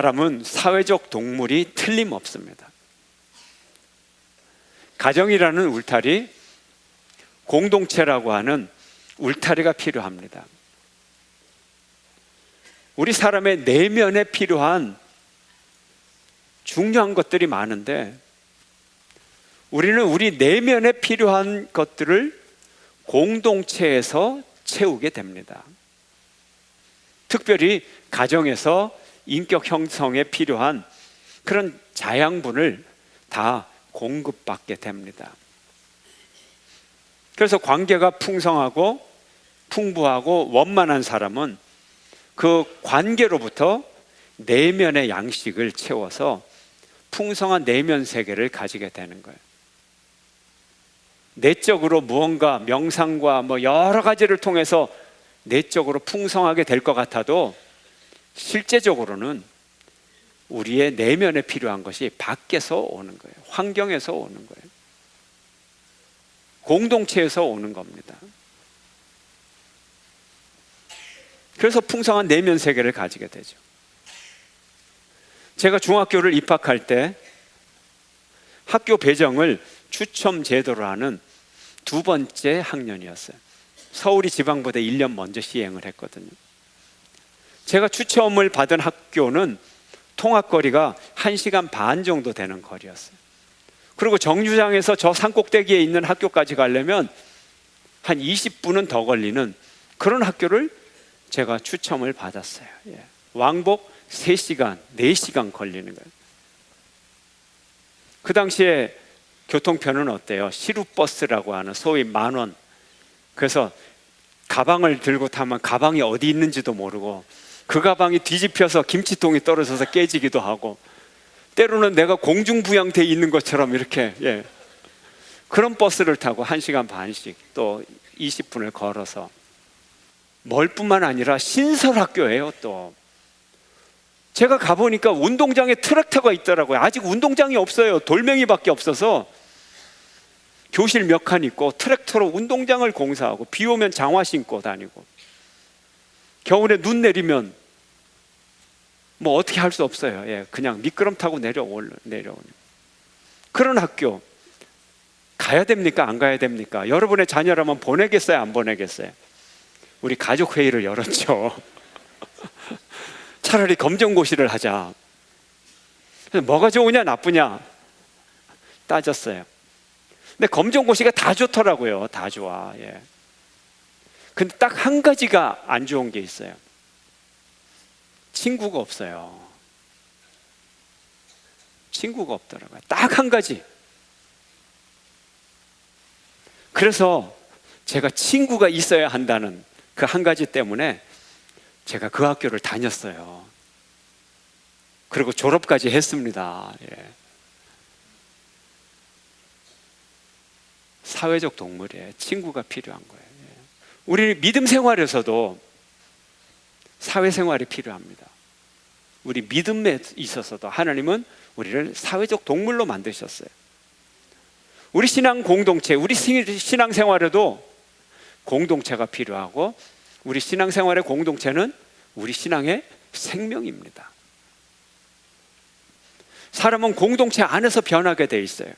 사람은 사회적 동물이 틀림없습니다. 가정이라는 울타리, 공동체라고 하는 울타리가 필요합니다. 우리 사람의 내면에 필요한 중요한 것들이 많은데 우리는 우리 내면에 필요한 것들을 공동체에서 채우게 됩니다. 특별히 가정에서 인격 형성에 필요한 그런 자양분을 다 공급받게 됩니다. 그래서 관계가 풍성하고 풍부하고 원만한 사람은 그 관계로부터 내면의 양식을 채워서 풍성한 내면 세계를 가지게 되는 거예요. 내적으로 무언가 명상과 뭐 여러 가지를 통해서 내적으로 풍성하게 될 것 같아도 실제적으로는 우리의 내면에 필요한 것이 밖에서 오는 거예요. 환경에서 오는 거예요. 공동체에서 오는 겁니다. 그래서 풍성한 내면 세계를 가지게 되죠. 제가 중학교를 입학할 때 학교 배정을 추첨 제도로 하는 두 번째 학년이었어요. 서울이 지방보다 1년 먼저 시행을 했거든요. 제가 추첨을 받은 학교는 통학거리가 1시간 반 정도 되는 거리였어요. 그리고 정류장에서 저 산꼭대기에 있는 학교까지 가려면 한 20분은 더 걸리는 그런 학교를 제가 추첨을 받았어요. 예. 왕복 3시간, 4시간 걸리는 거예요. 그 당시에 교통편은 어때요? 시루버스라고 하는 소위 만 원. 그래서 가방을 들고 타면 가방이 어디 있는지도 모르고 그 가방이 뒤집혀서 김치통이 떨어져서 깨지기도 하고 때로는 내가 공중부양돼 있는 것처럼 이렇게 예. 그런 버스를 타고 1시간 반씩 또 20분을 걸어서 멀 뿐만 아니라 신설학교예요 또. 제가 가보니까 운동장에 트랙터가 있더라고요. 아직 운동장이 없어요. 돌멩이밖에 없어서 교실 몇 칸 있고 트랙터로 운동장을 공사하고 비 오면 장화 신고 다니고 겨울에 눈 내리면 뭐 어떻게 할 수 없어요. 예, 그냥 미끄럼 타고 내려올 내려오는 그런 학교 가야 됩니까? 안 가야 됩니까? 여러분의 자녀라면 보내겠어요? 안 보내겠어요? 우리 가족 회의를 열었죠. 차라리 검정고시를 하자. 뭐가 좋으냐 나쁘냐 따졌어요. 근데 검정고시가 다 좋더라고요. 다 좋아. 예. 근데 딱 한 가지가 안 좋은 게 있어요. 친구가 없어요. 친구가 없더라고요. 딱 한 가지. 그래서 제가 친구가 있어야 한다는 그 한 가지 때문에 제가 그 학교를 다녔어요. 그리고 졸업까지 했습니다. 예. 사회적 동물이에요. 친구가 필요한 거예요. 예. 우리 믿음 생활에서도 사회생활이 필요합니다. 우리 믿음에 있어서도 하나님은 우리를 사회적 동물로 만드셨어요. 우리 신앙 공동체, 우리 신앙 생활에도 공동체가 필요하고 우리 신앙 생활의 공동체는 우리 신앙의 생명입니다. 사람은 공동체 안에서 변하게 돼 있어요.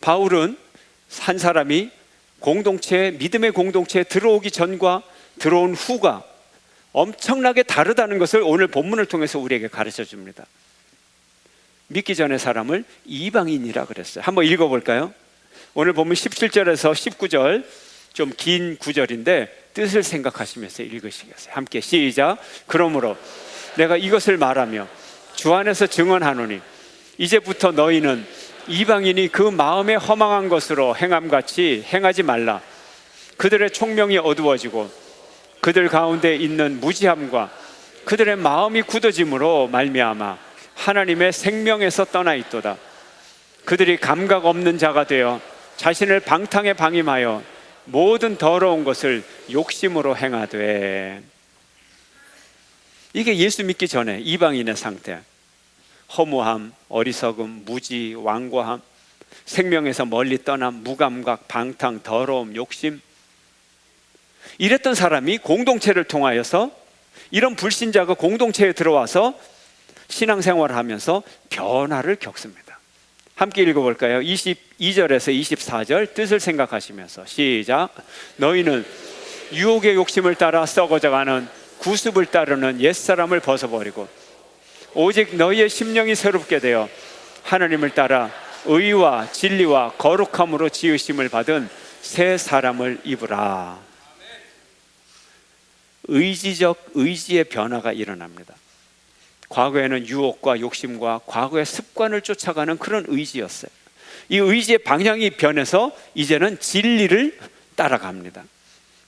바울은 한 사람이 공동체, 믿음의 공동체에 들어오기 전과 들어온 후가 엄청나게 다르다는 것을 오늘 본문을 통해서 우리에게 가르쳐 줍니다. 믿기 전의 사람을 이방인이라 그랬어요. 한번 읽어 볼까요? 오늘 보면 17절에서 19절 좀 긴 구절인데 뜻을 생각하시면서 읽으시겠어요. 함께 시작. 그러므로 내가 이것을 말하며 주 안에서 증언하노니 이제부터 너희는 이방인이 그 마음에 허망한 것으로 행함같이 행하지 말라. 그들의 총명이 어두워지고 그들 가운데 있는 무지함과 그들의 마음이 굳어짐으로 말미암아 하나님의 생명에서 떠나 있도다. 그들이 감각 없는 자가 되어 자신을 방탕에 방임하여 모든 더러운 것을 욕심으로 행하되 이게 예수 믿기 전에 이방인의 상태. 허무함, 어리석음, 무지, 완고함, 생명에서 멀리 떠남, 무감각, 방탕, 더러움, 욕심. 이랬던 사람이 공동체를 통하여서 이런 불신자가 공동체에 들어와서 신앙생활을 하면서 변화를 겪습니다. 함께 읽어볼까요? 22절에서 24절 뜻을 생각하시면서 시작. 너희는 유혹의 욕심을 따라 썩어져가는 구습을 따르는 옛사람을 벗어버리고 오직 너희의 심령이 새롭게 되어 하나님을 따라 의와 진리와 거룩함으로 지으심을 받은 새 사람을 입으라. 의지적 의지의 변화가 일어납니다. 과거에는 유혹과 욕심과 과거의 습관을 쫓아가는 그런 의지였어요. 이 의지의 방향이 변해서 이제는 진리를 따라갑니다.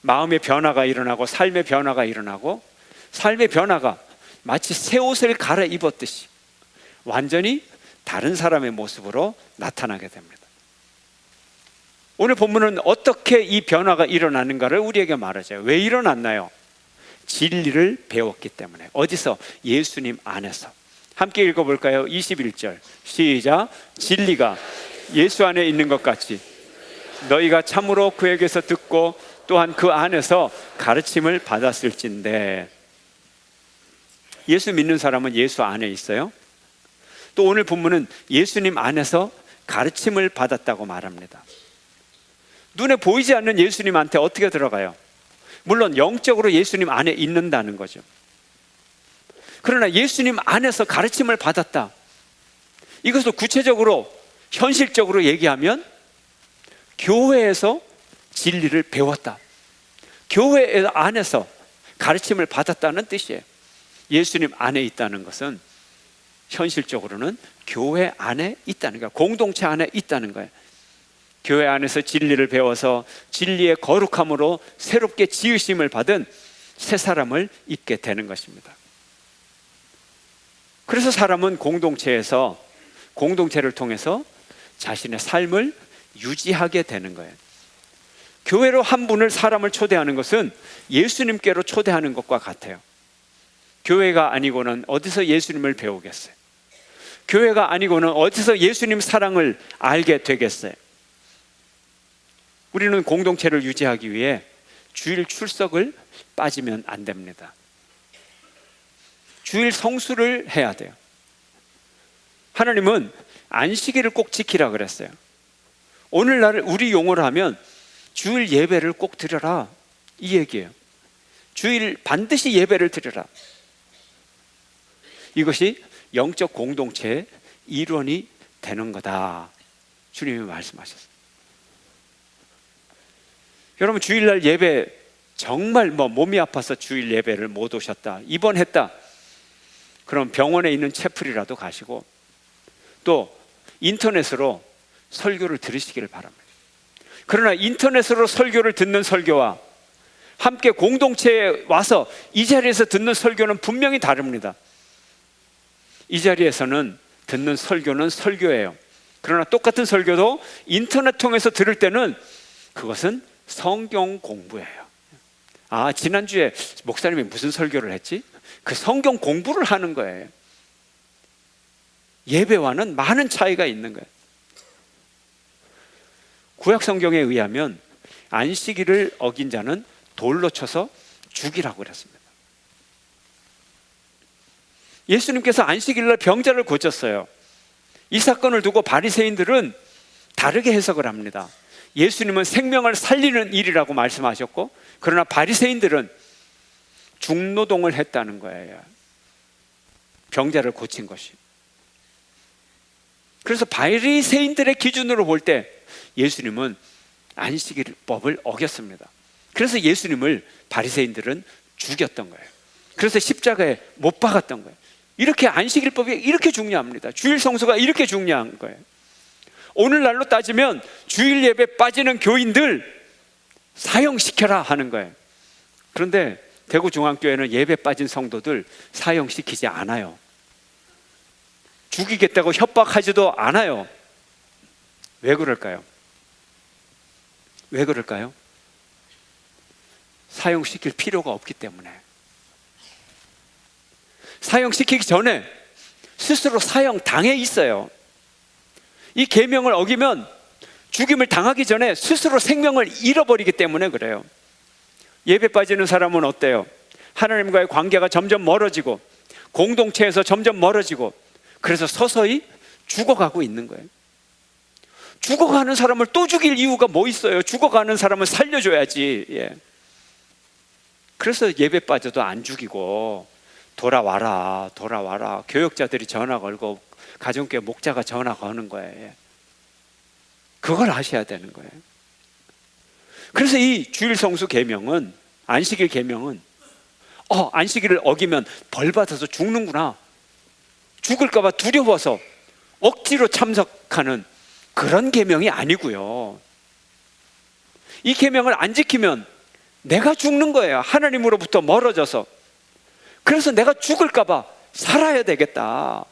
마음의 변화가 일어나고 삶의 변화가 일어나고 삶의 변화가 마치 새 옷을 갈아입었듯이 완전히 다른 사람의 모습으로 나타나게 됩니다. 오늘 본문은 어떻게 이 변화가 일어나는가를 우리에게 말하죠. 왜 일어났나요? 진리를 배웠기 때문에. 어디서? 예수님 안에서. 함께 읽어볼까요? 21절. 시작. 진리가 예수 안에 있는 것 같이 너희가 참으로 그에게서 듣고 또한 그 안에서 가르침을 받았을진데 예수 믿는 사람은 예수 안에 있어요. 또 오늘 본문은 예수님 안에서 가르침을 받았다고 말합니다. 눈에 보이지 않는 예수님한테 어떻게 들어가요? 물론 영적으로 예수님 안에 있는다는 거죠. 그러나 예수님 안에서 가르침을 받았다. 이것을 구체적으로 현실적으로 얘기하면 교회에서 진리를 배웠다. 교회 안에서 가르침을 받았다는 뜻이에요. 예수님 안에 있다는 것은 현실적으로는 교회 안에 있다는 거야. 공동체 안에 있다는 거예요. 교회 안에서 진리를 배워서 진리의 거룩함으로 새롭게 지으심을 받은 새 사람을 입게 되는 것입니다. 그래서 사람은 공동체에서 공동체를 통해서 자신의 삶을 유지하게 되는 거예요. 교회로 한 분을 사람을 초대하는 것은 예수님께로 초대하는 것과 같아요. 교회가 아니고는 어디서 예수님을 배우겠어요? 교회가 아니고는 어디서 예수님 사랑을 알게 되겠어요? 우리는 공동체를 유지하기 위해 주일 출석을 빠지면 안 됩니다. 주일 성수를 해야 돼요. 하나님은 안식일을 꼭 지키라 그랬어요. 오늘날 우리 용어로 하면 주일 예배를 꼭 드려라 이 얘기예요. 주일 반드시 예배를 드려라. 이것이 영적 공동체의 일원이 되는 거다. 주님이 말씀하셨어요. 여러분 주일날 예배 정말 뭐 몸이 아파서 주일 예배를 못 오셨다. 입원했다. 그럼 병원에 있는 채플이라도 가시고 또 인터넷으로 설교를 들으시기를 바랍니다. 그러나 인터넷으로 설교를 듣는 설교와 함께 공동체에 와서 이 자리에서 듣는 설교는 분명히 다릅니다. 이 자리에서는 듣는 설교는 설교예요. 그러나 똑같은 설교도 인터넷 통해서 들을 때는 그것은 성경 공부예요. 아, 지난주에 목사님이 무슨 설교를 했지? 그 성경 공부를 하는 거예요. 예배와는 많은 차이가 있는 거예요. 구약 성경에 의하면 안식일을 어긴 자는 돌로 쳐서 죽이라고 그랬습니다. 예수님께서 안식일날 병자를 고쳤어요. 이 사건을 두고 바리새인들은 다르게 해석을 합니다. 예수님은 생명을 살리는 일이라고 말씀하셨고 그러나 바리새인들은 중노동을 했다는 거예요. 병자를 고친 것이. 그래서 바리새인들의 기준으로 볼 때 예수님은 안식일법을 어겼습니다. 그래서 예수님을 바리새인들은 죽였던 거예요. 그래서 십자가에 못 박았던 거예요. 이렇게 안식일법이 이렇게 중요합니다. 주일 성수가 이렇게 중요한 거예요. 오늘날로 따지면 주일 예배 빠지는 교인들 사형시켜라 하는 거예요. 그런데 대구 중앙교회는 예배 빠진 성도들 사형시키지 않아요. 죽이겠다고 협박하지도 않아요. 왜 그럴까요? 왜 그럴까요? 사형시킬 필요가 없기 때문에. 사형시키기 전에 스스로 사형 당해 있어요. 이 계명을 어기면 죽임을 당하기 전에 스스로 생명을 잃어버리기 때문에 그래요. 예배 빠지는 사람은 어때요? 하나님과의 관계가 점점 멀어지고 공동체에서 점점 멀어지고 그래서 서서히 죽어가고 있는 거예요. 죽어가는 사람을 또 죽일 이유가 뭐 있어요? 죽어가는 사람을 살려줘야지. 예. 그래서 예배 빠져도 안 죽이고 돌아와라, 돌아와라. 교역자들이 전화 걸고 가정교회 목자가 전화 거는 거예요. 예. 그걸 아셔야 되는 거예요. 그래서 이 주일 성수 계명은 안식일 계명은 어 안식일을 어기면 벌 받아서 죽는구나. 죽을까 봐 두려워서 억지로 참석하는 그런 계명이 아니고요. 이 계명을 안 지키면 내가 죽는 거예요. 하나님으로부터 멀어져서. 그래서 내가 죽을까 봐 살아야 되겠다.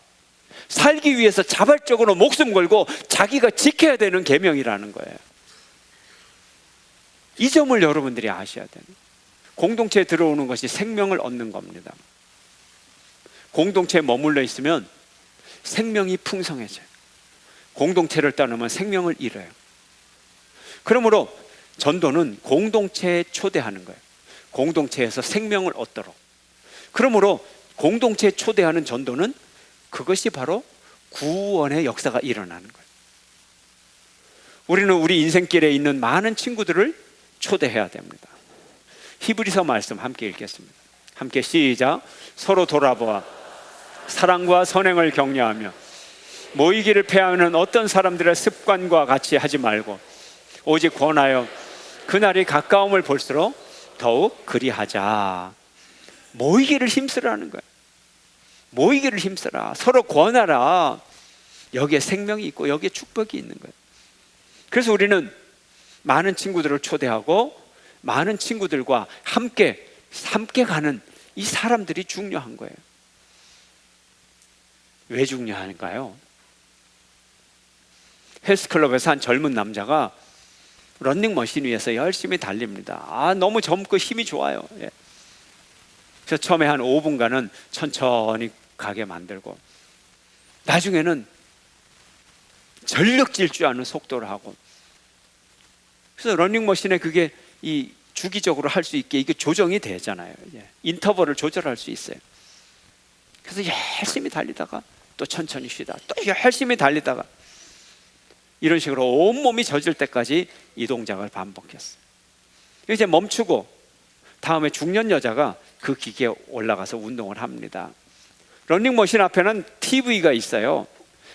살기 위해서 자발적으로 목숨 걸고 자기가 지켜야 되는 계명이라는 거예요. 이 점을 여러분들이 아셔야 되는. 공동체에 들어오는 것이 생명을 얻는 겁니다. 공동체에 머물러 있으면 생명이 풍성해져요. 공동체를 떠나면 생명을 잃어요. 그러므로 전도는 공동체에 초대하는 거예요. 공동체에서 생명을 얻도록. 그러므로 공동체에 초대하는 전도는 그것이 바로 구원의 역사가 일어나는 거예요. 우리는 우리 인생길에 있는 많은 친구들을 초대해야 됩니다. 히브리서 말씀 함께 읽겠습니다. 함께 시작. 서로 돌아보아 사랑과 선행을 격려하며 모이기를 패하는 어떤 사람들의 습관과 같이 하지 말고 오직 권하여 그날이 가까움을 볼수록 더욱 그리하자. 모이기를 힘쓰라는 거예요. 모이기를 힘쓰라. 서로 권하라. 여기에 생명이 있고 여기에 축복이 있는 거예요. 그래서 우리는 많은 친구들을 초대하고 많은 친구들과 함께 함께 가는 이 사람들이 중요한 거예요. 왜 중요한가요? 헬스클럽에서 한 젊은 남자가 런닝머신 위에서 열심히 달립니다. 아, 너무 젊고 힘이 좋아요. 예. 그래서 처음에 한 5분간은 천천히 가게 만들고 나중에는 전력 질주 하는 속도를 하고 그래서 런닝머신에 그게 이 주기적으로 할 수 있게 이게 조정이 되잖아요. 예. 인터벌을 조절할 수 있어요. 그래서 열심히 달리다가 또 천천히 쉬다 또 열심히 달리다가 이런 식으로 온몸이 젖을 때까지 이 동작을 반복했어요. 이제 멈추고 다음에 중년 여자가 그 기계에 올라가서 운동을 합니다. 런닝머신 앞에는 TV가 있어요.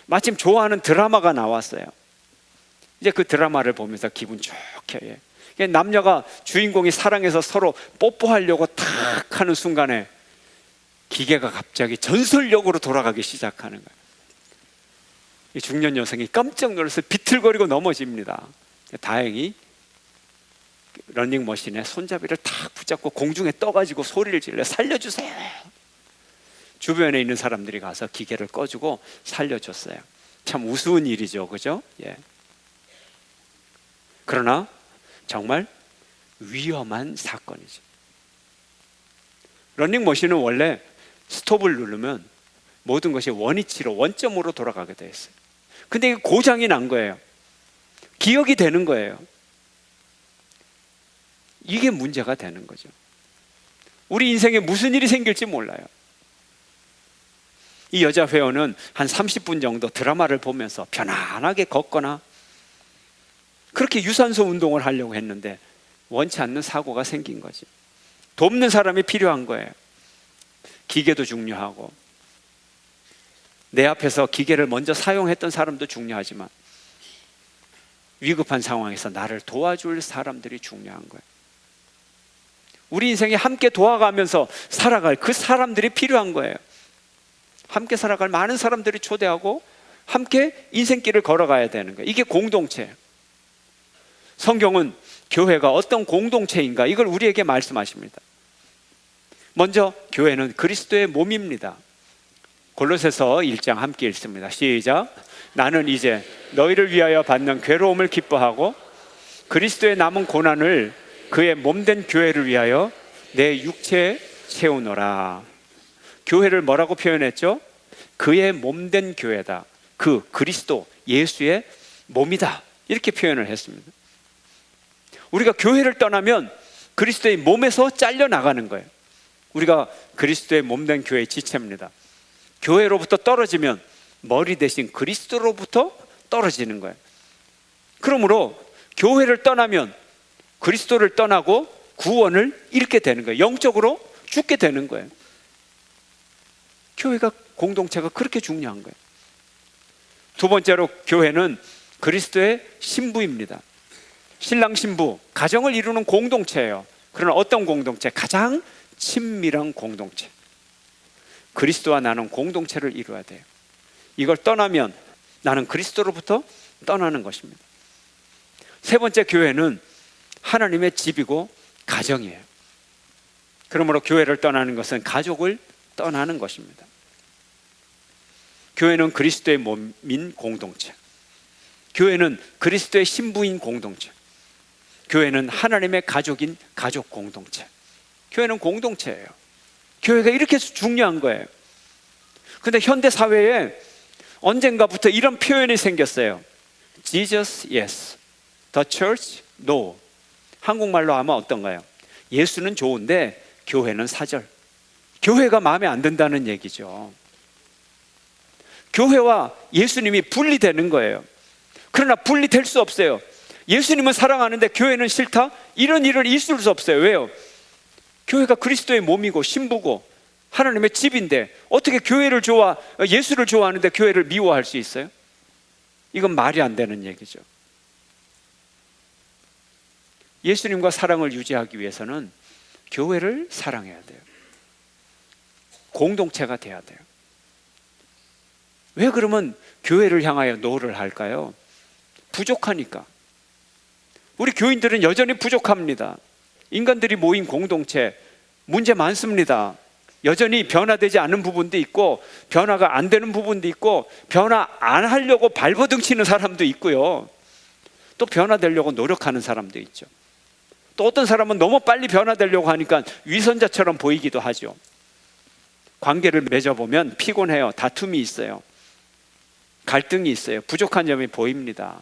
마침 좋아하는 드라마가 나왔어요. 이제 그 드라마를 보면서 기분 좋게 예. 남녀가 주인공이 사랑해서 서로 뽀뽀하려고 탁 하는 순간에 기계가 갑자기 전설력으로 돌아가기 시작하는 거예요. 이 중년 여성이 깜짝 놀라서 비틀거리고 넘어집니다. 다행히 런닝머신에 손잡이를 탁 붙잡고 공중에 떠가지고 소리를 질러 살려주세요. 주변에 있는 사람들이 가서 기계를 꺼주고 살려줬어요. 참 우스운 일이죠, 그죠? 예. 그러나 정말 위험한 사건이죠. 런닝머신은 원래 스톱을 누르면 모든 것이 원위치로 원점으로 돌아가게 돼 있어요. 근데 고장이 난 거예요. 기억이 되는 거예요. 이게 문제가 되는 거죠. 우리 인생에 무슨 일이 생길지 몰라요. 이 여자 회원은 한 30분 정도 드라마를 보면서 편안하게 걷거나 그렇게 유산소 운동을 하려고 했는데 원치 않는 사고가 생긴 거지. 돕는 사람이 필요한 거예요. 기계도 중요하고 내 앞에서 기계를 먼저 사용했던 사람도 중요하지만 위급한 상황에서 나를 도와줄 사람들이 중요한 거예요. 우리 인생에 함께 도와가면서 살아갈 그 사람들이 필요한 거예요. 함께 살아갈 많은 사람들이 초대하고 함께 인생길을 걸어가야 되는 거예요. 이게 공동체. 성경은 교회가 어떤 공동체인가 이걸 우리에게 말씀하십니다. 먼저 교회는 그리스도의 몸입니다. 골로새서 1장 함께 읽습니다. 시작. 나는 이제 너희를 위하여 받는 괴로움을 기뻐하고 그리스도의 남은 고난을 그의 몸된 교회를 위하여 내 육체에 채우노라. 교회를 뭐라고 표현했죠? 그의 몸된 교회다. 그 그리스도 예수의 몸이다. 이렇게 표현을 했습니다. 우리가 교회를 떠나면 그리스도의 몸에서 잘려 나가는 거예요. 우리가 그리스도의 몸된 교회의 지체입니다. 교회로부터 떨어지면 머리 대신 그리스도로부터 떨어지는 거예요. 그러므로 교회를 떠나면 그리스도를 떠나고 구원을 잃게 되는 거예요. 영적으로 죽게 되는 거예요. 교회가 공동체가 그렇게 중요한 거예요. 두 번째로 교회는 그리스도의 신부입니다. 신랑 신부, 가정을 이루는 공동체예요. 그러나 어떤 공동체? 가장 친밀한 공동체. 그리스도와 나는 공동체를 이루어야 돼요. 이걸 떠나면 나는 그리스도로부터 떠나는 것입니다. 세 번째 교회는 하나님의 집이고 가정이에요. 그러므로 교회를 떠나는 것은 가족을 떠나는 것입니다. 교회는 그리스도의 몸인 공동체. 교회는 그리스도의 신부인 공동체. 교회는 하나님의 가족인 가족 공동체. 교회는 공동체예요. 교회가 이렇게 중요한 거예요. 근데 현대 사회에 언젠가부터 이런 표현이 생겼어요. Jesus, yes. The church, no. 한국말로 아마 어떤가요? 예수는 좋은데 교회는 사절. 교회가 마음에 안 든다는 얘기죠. 교회와 예수님이 분리되는 거예요. 그러나 분리될 수 없어요. 예수님은 사랑하는데 교회는 싫다? 이런 일은 있을 수 없어요. 왜요? 교회가 그리스도의 몸이고 신부고 하나님의 집인데 어떻게 교회를 좋아 예수를 좋아하는데 교회를 미워할 수 있어요? 이건 말이 안 되는 얘기죠. 예수님과 사랑을 유지하기 위해서는 교회를 사랑해야 돼요. 공동체가 돼야 돼요. 왜 그러면 교회를 향하여 노를 할까요? 부족하니까. 우리 교인들은 여전히 부족합니다. 인간들이 모인 공동체 문제 많습니다. 여전히 변화되지 않는 부분도 있고 변화가 안 되는 부분도 있고 변화 안 하려고 발버둥 치는 사람도 있고요. 또 변화되려고 노력하는 사람도 있죠. 또 어떤 사람은 너무 빨리 변화되려고 하니까 위선자처럼 보이기도 하죠. 관계를 맺어보면 피곤해요. 다툼이 있어요. 갈등이 있어요. 부족한 점이 보입니다.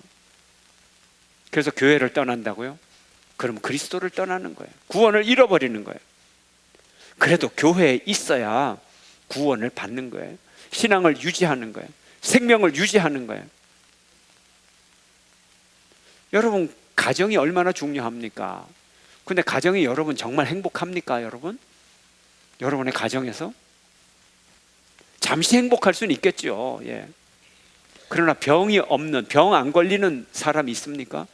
그래서 교회를 떠난다고요? 그럼 그리스도를 떠나는 거예요. 구원을 잃어버리는 거예요. 그래도 교회에 있어야 구원을 받는 거예요. 신앙을 유지하는 거예요. 생명을 유지하는 거예요. 여러분, 가정이 얼마나 중요합니까? 근데 가정이 여러분 정말 행복합니까, 여러분? 여러분의 가정에서? 잠시 행복할 수는 있겠죠. 예. 그러나 병이 없는, 병 안 걸리는 사람이 있습니까?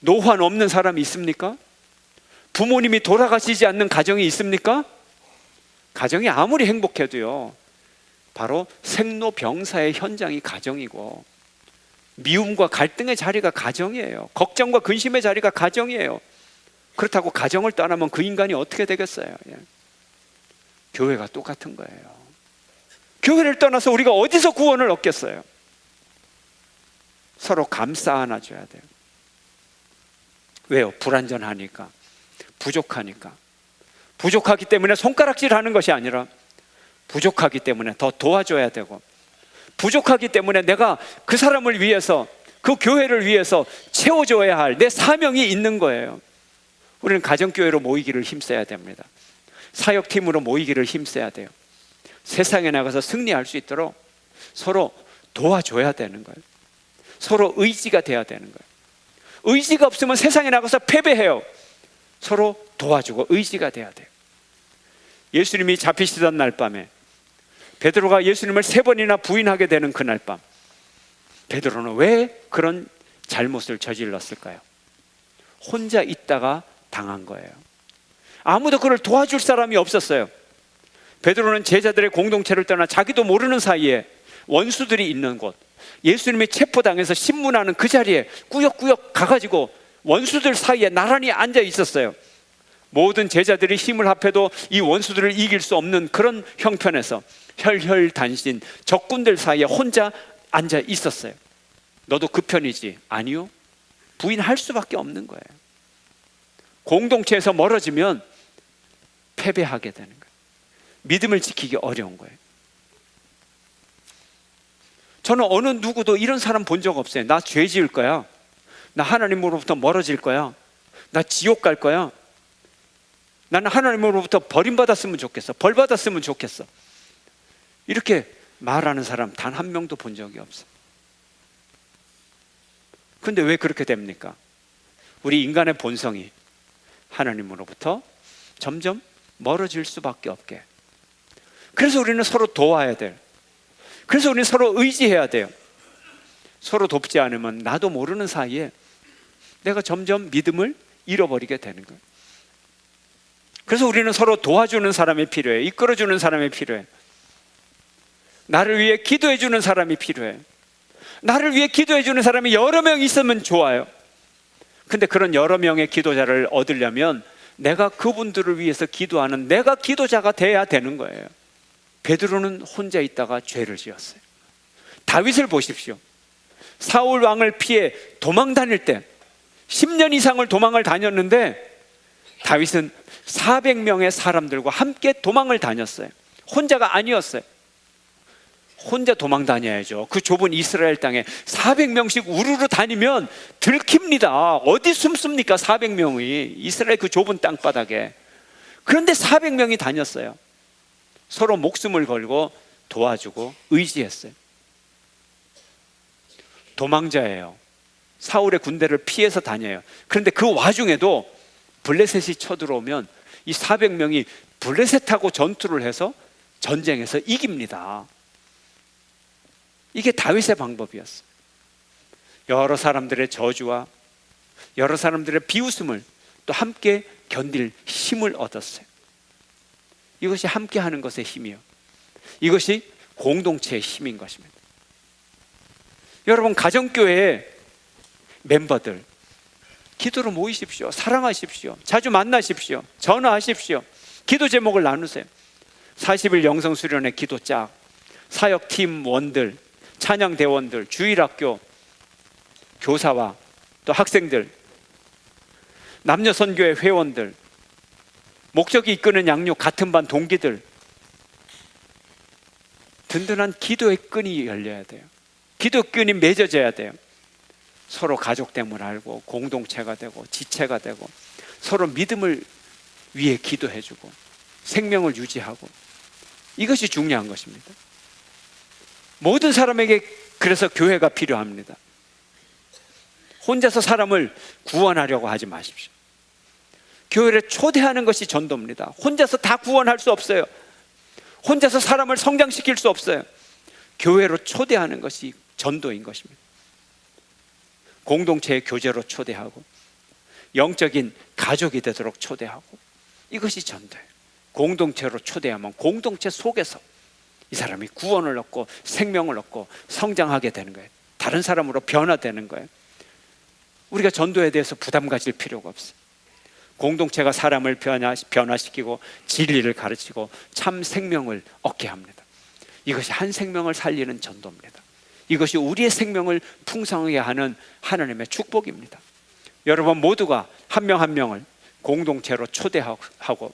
노환 없는 사람이 있습니까? 부모님이 돌아가시지 않는 가정이 있습니까? 가정이 아무리 행복해도요, 바로 생로병사의 현장이 가정이고, 미움과 갈등의 자리가 가정이에요. 걱정과 근심의 자리가 가정이에요. 그렇다고 가정을 떠나면 그 인간이 어떻게 되겠어요? 예. 교회가 똑같은 거예요. 교회를 떠나서 우리가 어디서 구원을 얻겠어요? 서로 감싸 안아줘야 돼요. 왜요? 불완전하니까. 부족하니까. 부족하기 때문에 손가락질 하는 것이 아니라 부족하기 때문에 더 도와줘야 되고 부족하기 때문에 내가 그 사람을 위해서 그 교회를 위해서 채워줘야 할 내 사명이 있는 거예요. 우리는 가정교회로 모이기를 힘써야 됩니다. 사역팀으로 모이기를 힘써야 돼요. 세상에 나가서 승리할 수 있도록 서로 도와줘야 되는 거예요. 서로 의지가 돼야 되는 거예요. 의지가 없으면 세상에 나가서 패배해요. 서로 도와주고 의지가 돼야 돼요. 예수님이 잡히시던 날 밤에 베드로가 예수님을 세 번이나 부인하게 되는 그날 밤 베드로는 왜 그런 잘못을 저질렀을까요? 혼자 있다가 당한 거예요. 아무도 그를 도와줄 사람이 없었어요. 베드로는 제자들의 공동체를 떠나 자기도 모르는 사이에 원수들이 있는 곳, 예수님이 체포당해서 신문하는 그 자리에 꾸역꾸역 가가지고 원수들 사이에 나란히 앉아 있었어요. 모든 제자들이 힘을 합해도 이 원수들을 이길 수 없는 그런 형편에서 혈혈단신 적군들 사이에 혼자 앉아 있었어요. 너도 그 편이지? 아니요. 부인할 수밖에 없는 거예요. 공동체에서 멀어지면 패배하게 되는 거예요. 믿음을 지키기 어려운 거예요. 저는 어느 누구도 이런 사람 본 적 없어요. 나 죄 지을 거야. 나 하나님으로부터 멀어질 거야. 나 지옥 갈 거야. 나는 하나님으로부터 버림받았으면 좋겠어. 벌 받았으면 좋겠어. 이렇게 말하는 사람 단 한 명도 본 적이 없어. 근데 왜 그렇게 됩니까? 우리 인간의 본성이 하나님으로부터 점점 멀어질 수밖에 없게. 그래서 우리는 서로 도와야 돼요. 그래서 우리는 서로 의지해야 돼요. 서로 돕지 않으면 나도 모르는 사이에 내가 점점 믿음을 잃어버리게 되는 거예요. 그래서 우리는 서로 도와주는 사람이 필요해. 이끌어주는 사람이 필요해. 나를 위해 기도해주는 사람이 필요해. 나를 위해 기도해주는 사람이 여러 명 있으면 좋아요. 근데 그런 여러 명의 기도자를 얻으려면 내가 그분들을 위해서 기도하는 내가 기도자가 돼야 되는 거예요. 베드로는 혼자 있다가 죄를 지었어요. 다윗을 보십시오. 사울 왕을 피해 도망 다닐 때 10년 이상을 도망을 다녔는데 다윗은 400명의 사람들과 함께 도망을 다녔어요. 혼자가 아니었어요. 혼자 도망 다녀야죠. 그 좁은 이스라엘 땅에 400명씩 우르르 다니면 들킵니다. 어디 숨습니까? 400명이 이스라엘 그 좁은 땅바닥에. 그런데 400명이 다녔어요. 서로 목숨을 걸고 도와주고 의지했어요. 도망자예요. 사울의 군대를 피해서 다녀요. 그런데 그 와중에도 블레셋이 쳐들어오면 이 400명이 블레셋하고 전투를 해서 전쟁에서 이깁니다. 이게 다윗의 방법이었어요. 여러 사람들의 저주와 여러 사람들의 비웃음을 또 함께 견딜 힘을 얻었어요. 이것이 함께 하는 것의 힘이요. 이것이 공동체의 힘인 것입니다. 여러분 가정교회의 멤버들 기도로 모이십시오. 사랑하십시오. 자주 만나십시오. 전화하십시오. 기도 제목을 나누세요. 40일 영성 수련의 기도 짝, 사역 팀원들, 찬양 대원들, 주일 학교 교사와 또 학생들, 남녀 선교회 회원들, 목적이 이끄는 양육 같은 반 동기들 든든한 기도의 끈이 열려야 돼요. 기도 끈이 맺어져야 돼요. 서로 가족됨을 알고 공동체가 되고 지체가 되고 서로 믿음을 위해 기도해주고 생명을 유지하고 이것이 중요한 것입니다. 모든 사람에게 그래서 교회가 필요합니다. 혼자서 사람을 구원하려고 하지 마십시오. 교회를 초대하는 것이 전도입니다. 혼자서 다 구원할 수 없어요. 혼자서 사람을 성장시킬 수 없어요. 교회로 초대하는 것이 전도인 것입니다. 공동체의 교제로 초대하고 영적인 가족이 되도록 초대하고 이것이 전도예요. 공동체로 초대하면 공동체 속에서 이 사람이 구원을 얻고 생명을 얻고 성장하게 되는 거예요. 다른 사람으로 변화되는 거예요. 우리가 전도에 대해서 부담 가질 필요가 없어요. 공동체가 사람을 변화, 변화시키고 진리를 가르치고 참 생명을 얻게 합니다. 이것이 한 생명을 살리는 전도입니다. 이것이 우리의 생명을 풍성하게 하는 하나님의 축복입니다. 여러분 모두가 한 명한 명을 공동체로 초대하고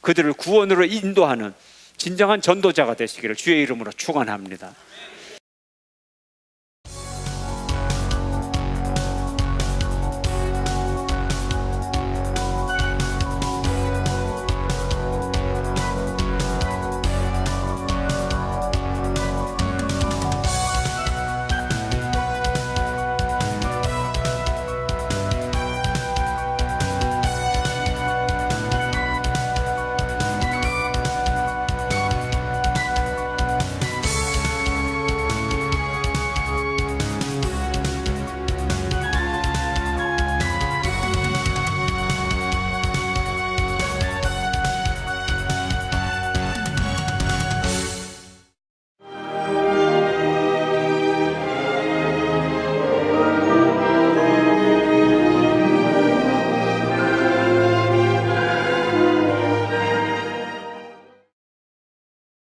그들을 구원으로 인도하는 진정한 전도자가 되시기를 주의 이름으로 축원합니다.